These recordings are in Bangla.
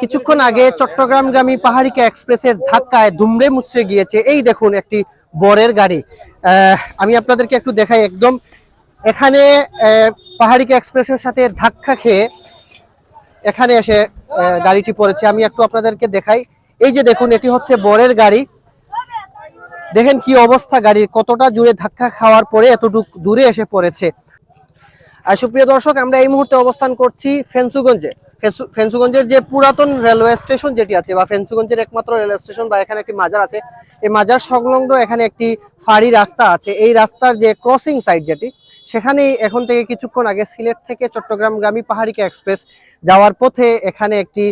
কিছুক্ষণ আগে চট্টগ্রামগামী পাহাড়িকা এক্সপ্রেসের ধাক্কায় দুমড়ে মুচড়ে গিয়েছে। এই দেখুন, একটি বরের গাড়ি। আমি আপনাদেরকে একটু দেখাই একদম। এখানে পাহাড়িকা এক্সপ্রেসের সাথে ধাক্কা খেয়ে এখানে এসে গাড়িটি পড়েছে। আমি একটু আপনাদেরকে দেখাই। এই যে দেখুন, এটি হচ্ছে বরের গাড়ি। দেখেন কি অবস্থা গাড়ির। কতটা জুড়ে ধাক্কা খাওয়ার পরে এতটুকু দূরে এসে পড়েছে। আর সুপ্রিয় দর্শক, আমরা এই মুহূর্তে অবস্থান করছি ফেন্সুগঞ্জে। ফেন্সু- ফেন্সুগঞ্জের যে পুরাতন রেলওয়ে স্টেশন যেটি আছে, বা ফেন্সুগঞ্জের একমাত্র রেলওয়ে স্টেশন বা এখানে একটি মাজার আছে, এই মাজার সংলগ্ন এখানে একটি ফাড়ি রাস্তা আছে। এই রাস্তার যে ক্রসিং সাইড যেটি সেখানেই এখন থেকে কিছুক্ষণ আগে সিলেট থেকে চট্টগ্রাম গ্রামী পাহাড়িকা এক্সপ্রেস যাওয়ার পথে এখানে একটি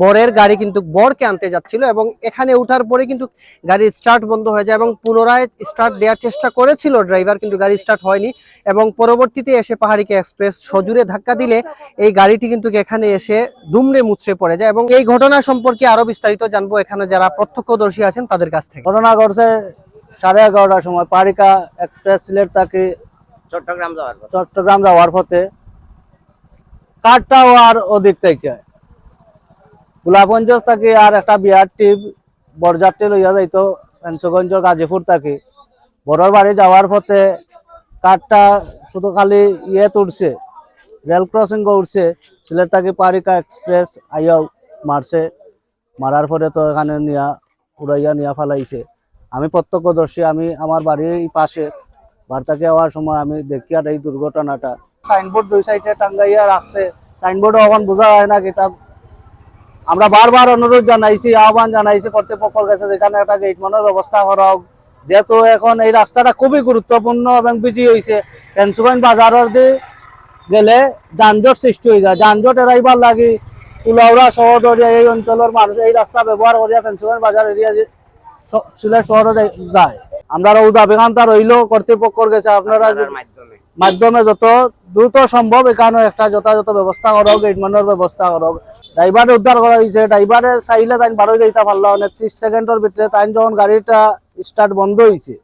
বরের গাড়ি কিন্তু বরকে আনতে যাচ্ছিল এবং এখানে ওঠার পরে কিন্তু গাড়ির স্টার্ট বন্ধ হয়ে যায় এবং পুনরায় স্টার্ট দেওয়ার চেষ্টা করেছিল ড্রাইভার কিন্তু গাড়ি স্টার্ট হয়নি এবং পরবর্তীতে এসে পাহাড়িকা এক্সপ্রেস সজুরে ধাক্কা দিলে এই গাড়িটি কিন্তু এখানে এসে দুমড়ে মুচড়ে পড়ে যায় এবং এই ঘটনা সম্পর্কে আরও বিস্তারিত জানব এখানে যারা প্রত্যক্ষদর্শী আছেন তাদের কাছ থেকে। ঘটনা ঘটছে সাড়ে এগারোটার সময় পারিকা এক্সপ্রেস সিলেট থেকে চট্টগ্রাম যাওয়ার চট্টগ্রাম যাওয়ার পথে কাঠটাও আর ওদিক থেকে। গোলাপগঞ্জ থাকি আর একটা বিয়ার টিপ, বরযাত্রী লইয়া যাইতো ফেন্সগঞ্জ গাজীপুর থাকি। বড়র বাড়ি যাওয়ার পথে কাঠটা শুধু খালি ইয়ে তুলছে, রেল ক্রসিং উঠছে সিলেট থাকি পারিকা এক্সপ্রেস আইয়া মারছে। মারার পরে তো এখানে নিয়া, উড়াইয়া নিয়া ফালাইছে। আমি প্রত্যক্ষদর্শী, আমি আমার বাড়ির এই বার্তাকে হওয়ার সময় আমি দেখি আর এই দুর্ঘটনাটা। সাইনবোর্ড দুই সাইডে টাঙ্গাইয়া রাখছে। সাইনবোর্ডে এখন বোঝা হয় না কিতাব আমরা বারবার অনুরোধ জানাইছি, আহ্বান জানাইছি কর্তৃপক্ষের কাছে যেখানে একটা গেট মানের ব্যবস্থা করা হোক। যেহেতু এখন এই রাস্তাটা খুবই গুরুত্বপূর্ণ এবং বিজি হয়েছে পেন্সুগঞ্জ বাজারের দিয়ে গেলে যানজট সৃষ্টি হয়ে যায়। যানজট এড়াইবার লাগি কুলাউড়া শহরদরিয়া এই অঞ্চলের মানুষ এই রাস্তা ব্যবহার করিয়া ফেন্সুগঞ্জ বাজার এরিয়া সিলেট শহরে যায় আমরা উদাবেকান্তা রইল কর্তৃপক্ষের কাছে আপনারা মাধ্যমে। যত দ্রুত সম্ভব এখানে একটা যথাযথ ব্যবস্থা করক গেটমানের ব্যবস্থা করক। ড্রাইভারে উদ্ধার করা হয়েছে ড্রাইভারে চাইলে তাই বারো যাইতে পারল অনেক ত্রিশ সেকেন্ডের ভিতরে তাই যখন গাড়িটা স্টার্ট বন্ধ হয়েছে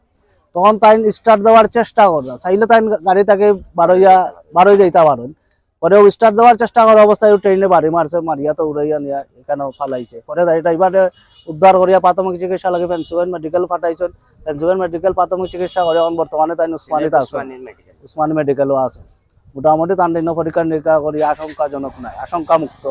তখন তাই স্টার্ট দেওয়ার চেষ্টা করবে। চাইলে তাই গাড়ি তাকে বারোইয়া বারোই যাইতে পারেন। পরে স্টার্ট দেওয়ার চেষ্টা করার অবস্থায় ট্রেনে বাড়ি মারছে মারিয়া তো উড়াইয়া নিয়ে এখানেও ফালাইছে। পরে এটা ড্রাইভারে উদ্ধার করিয়া প্রাথমিক চিকিৎসা লাগে ফেন্সুগঞ্জ মেডিকেল ফাটাইছেন ফেন্সুগঞ্জ মেডিকেল প্রাথমিক চিকিৎসা করে এখন বর্তমানে তাই উসমানিতে আছে উসমানী মেডিকেলও আছে মোটামুটি তান্ডিন্য পরীক্ষা নিরীক্ষা করি আশঙ্কাজনক নাই আশঙ্কা মুক্ত